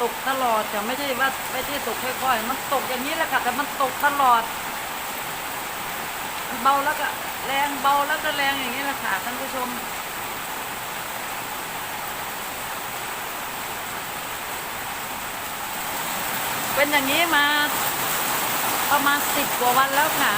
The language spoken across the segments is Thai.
ตกตลอดแต่ไม่ใช่ว่าไม่ใช่ตกค่อยๆ มันตกอย่างนี้แหละค่ะแต่มันตกตลอดเบาแล้วก็แรงเบาแล้วก็แรงอย่างนี้แหละค่ะท่านผู้ชมเป็นอย่างนี้มาประมาณสิบกว่าวันแล้วค่ะ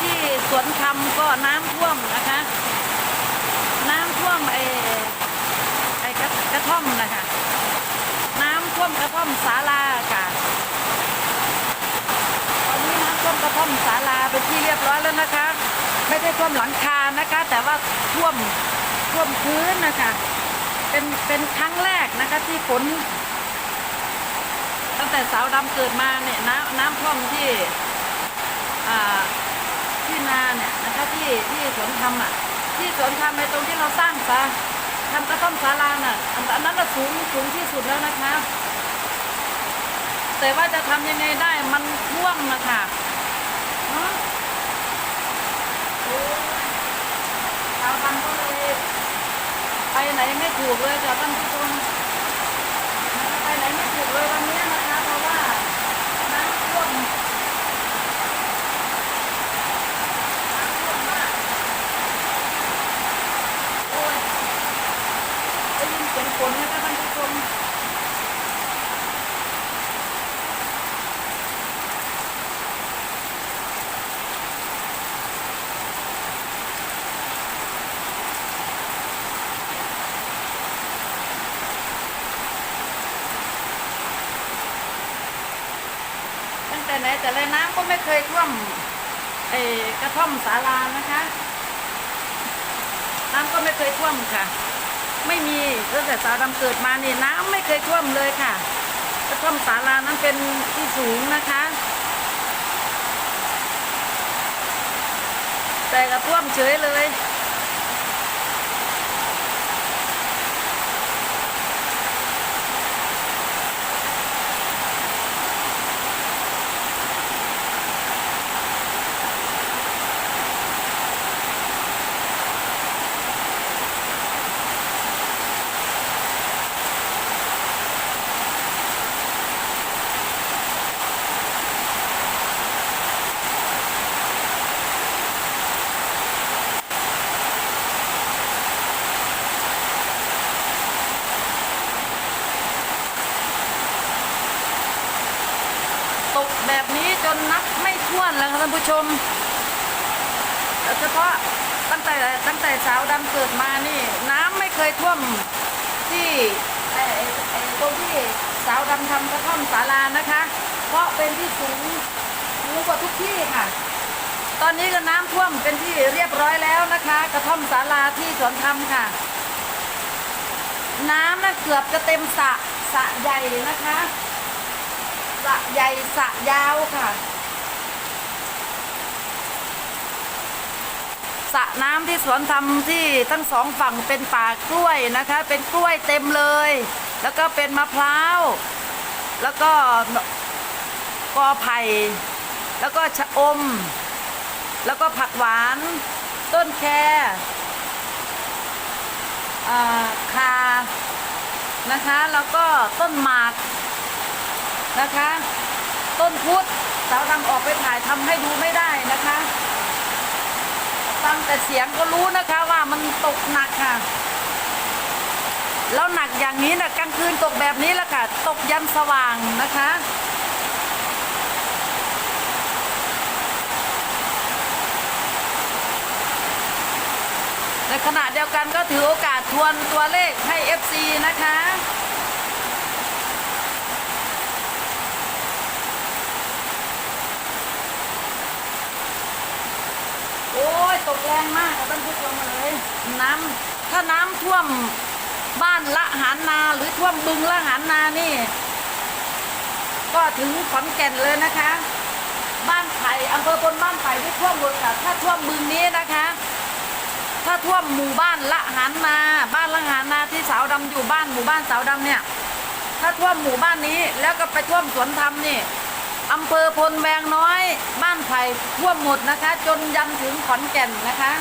ที่สว นคำก็น้ำท่วมนะคะ น้ำท่วมไอ้ไอ้กระกระท่อมนะคะ น้ำท่วมกระท่อมศาลาค่ะ ตอนนี้น้ำท่วมกระท่อมศาลาเป็นที่เรียบร้อยแล้วนะคะ ไม่ได้ท่วมหลังคานะคะ แต่ว่าท่วมท่วมพื้นนะคะ เป็นเป็นครั้งแรกนะคะที่ฝนตั้งแต่สาวดำเกิดมาเนี่ยน้ำน้ำท่วมที่อ่า ที่นาเนี่ยนะคะที่ที่สวนทำอะที่สวนทำในตรงที่เราสร้างซะทำกระท่อมศาลาน่ะอันอันนั้นน่ะสูงสูงที่สุดแล้วนะคะ แต่ว่าจะทำยังไงได้มันท่วมนะคะเนอะโอ้ชาวทำก็เลยไปไหนไม่ถูกเลยจ้ะท่านผู้ชมนไปไหนไม่ถูกเลยวันนี้นะคะเพราะว่าน้ำท่วม โอ้ยได้ยินเสียงฝนไหมคะท่านผู้ชมตั้ง แต่ไรน้ำก็ไม่เคยท่วมเอกระท่อมศาลานะคะ น้ำก็ไม่เคยท่วมค่ะ ไม่มีตั้งแต่สาวดำเกิดมานี่น้ำไม่เคยท่วมเลยค่ะ กระท่อมศาลานั้นเป็นที่สูงนะคะ แต่กระท่วมเฉยเลย แบบนี้จนนับไม่ถ้วนแล้วค่ะท่านผู้ชมเฉพาะตั้งแต่ตั้งแต่สาวดำเกิดมานี่ น้ำไม่เคยท่วมที่ไอไอ้ไอ้ตรงที่สาวดำทำกระท่อมศาลานะคะ เพราะเป็นที่สูงสูงกว่าทุกที่ค่ะ ตอนนี้ก็น้ำท่วมเป็นที่เรียบร้อยแล้วนะคะ กระท่อมศาลาที่สวนธรรมค่ะ น้ำน่ะเกือบจะเต็มสระสระใหญ่นะคะ สะใหญ่สะยาวค่ะ สระน้ำที่สวนทำที่ทั้งสองฝั่งเป็นป่ากล้วยนะคะ เป็นกล้วยเต็มเลย แล้วก็เป็นมะพร้าว แล้วก็กอไผ่ แล้วก็ชะอม แล้วก็ผักหวาน ต้นแค่คานะคะ แล้วก็ต้นหมาก นะคะ ต้นพุทธสาวดำออกไปถ่ายทำให้ดูไม่ได้นะคะฟังแต่เสียงก็รู้นะคะว่ามันตกหนักค่ะ แล้วหนักอย่างนี้นะกลางคืนตกแบบนี้และค่ะ ตกยันสว่างนะคะในขณะเดียวกันก็ถือโอกาสทวนตัวเลขให้ FC นะคะ โอ้ย ตกแรงมากค่ะท่านผู้ชมเลย น้ำถ้าน้ำท่วมบ้านละหารนาหรือท่วมบึงละหารนานี่ ก็ถึงขอนแก่นเลยนะคะ บ้านไผ่อำเภอพลบ้านไผ่ที่ท่วมหมดค่ะถ้าท่วมบึงนี้นะคะ ถ้าท่วมหมู่บ้านละหันนา บ้านละหันนาที่สาวดำอยู่บ้านหมู่บ้านสาวดำเนี่ย ถ้าท่วมหมู่บ้านนี้แล้วก็ไปท่วมสวนธรรมนี่ อำเภอพลแวงน้อย บ้านไผ่ท่วมหมดนะคะ จนยันถึงขอนแก่นนะคะ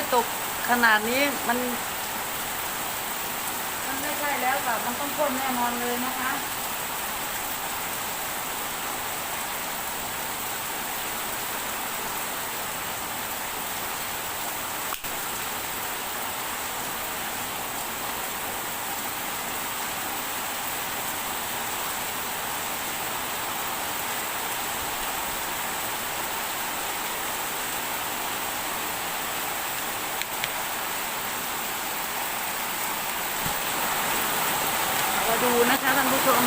ยตกขนาดนี้มัน มันไม่ใช่แล้วค่ะ มันต้องพ่นแน่นอนเลยนะคะ ดูนะคะท่านผู้ชม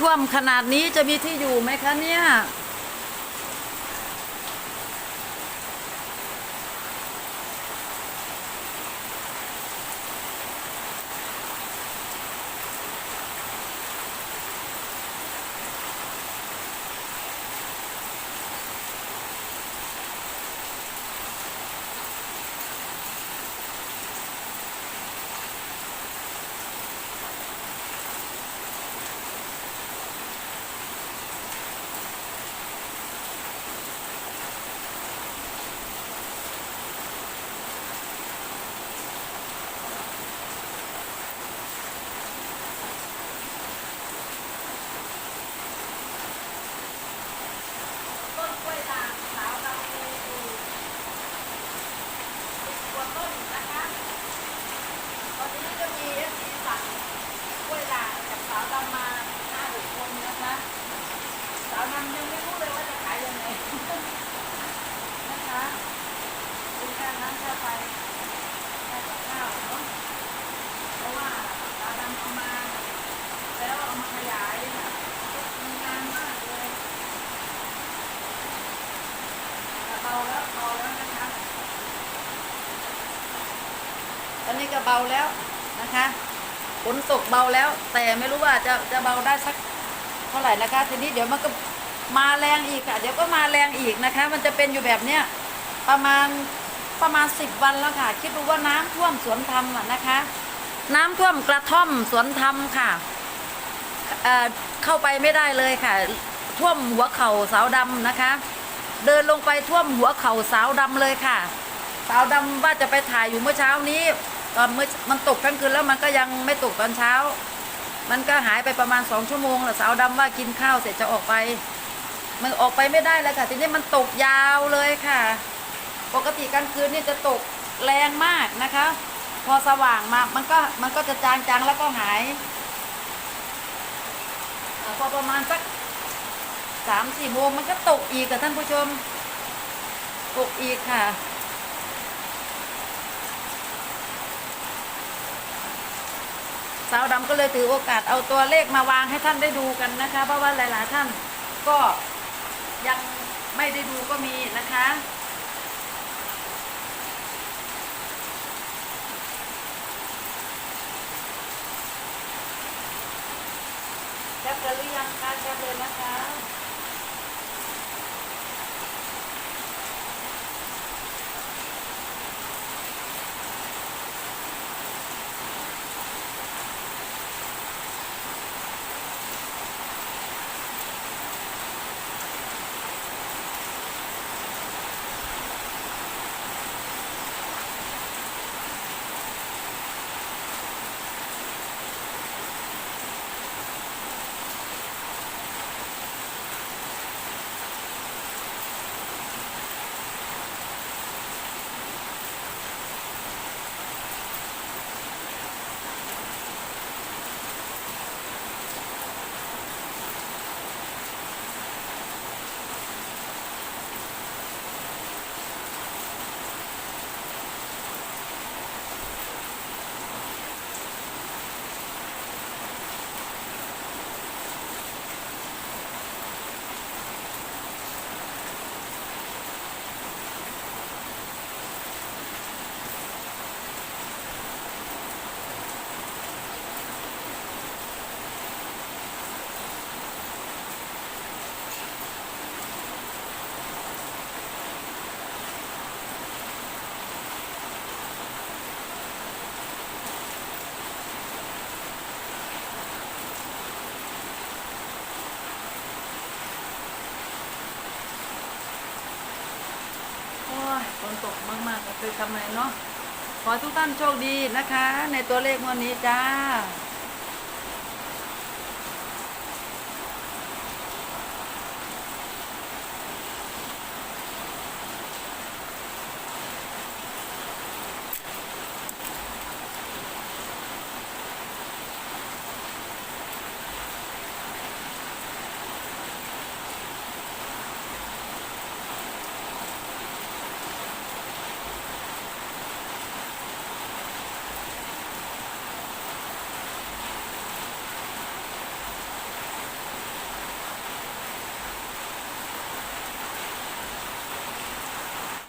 ท่วมขนาดนี้จะมีที่อยู่ไหมคะเนี่ย ต้นกล้วยด่างสาวเราเลยอยู่สิบกว่าต้นนะคะ ตอนนี้ก็มีเอฟซีสั่งกล้วยด่างจากสาวดำมาห้าหกคนนะคะ สาวดำยังไม่รู้เลยว่าจะขายยังไง นะคะเป็นการน้ำค่าไฟค่ากับข้าวเนาะเพราะว่าสาวดำเอามา แล้วเอามาขยายค่ะมีงานมากเลย เบาแล้วเบาแล้วนะคะ ตอ นี้ก็เบาแล้วนะคะฝนตกเบาแล้ว แต่ไม่รู้ว่าจะจะเบาได้สักเท่าไหร่นะคะ ทีนี้เดี๋ยวมันก็มาแรงอีกค่ะ เดี๋ยวก็มาแรงอีกนะคะ มันจะเป็นอยู่แบบเนี้ยประมาณประมาณสิบวันแล้วค่ะ คิดดูว่าน้ำท่วมสวนธรรมนะคะ น้ำท่วมกระท่อมสวนธรรมค่ะเเข้าไปไม่ได้เลยค่ะ ท่วมหัวเข่าสาวดำนะคะ เดินลงไปท่วมหัวเข่าสาวดำเลยค่ะ สาวดำว่าจะไปถ่ายอยู่เมื่อเช้านี้ ตอนเมื่อมันตกทั้งคืนแล้วมันก็ยังไม่ตกตอนเช้า มันก็หายไปประมาณสองชั่วโมงแล้วสาวดำว่ากินข้าวเสร็จจะออกไป มันออกไปไม่ได้แล้วค่ะ ทีนี้มันตกยาวเลยค่ะ ปกติกลางคืนนี่จะตกแรงมากนะคะ พอสว่างมามันก็มันก็จะจางๆแล้วก็หายพอประมาณสักสามสี่โมงมันก็ตกอีกกับท่านผู้ชม ตกอีกค่ะ ส สาวดำก็เลยถือโอกาสเอาตัวเลขมาวางให้ท่านได้ดูกันนะคะ เพราะว่าหลายๆท่านก็ยังไม่ได้ดูก็มีนะคะแคปกันหรือยังคะแคปเลยนะคะ อยฝนตกมากๆก็คือทำไงเนาะขอทุกท่านโชคดีนะคะ ในตัวเลขงวันนี้จ้า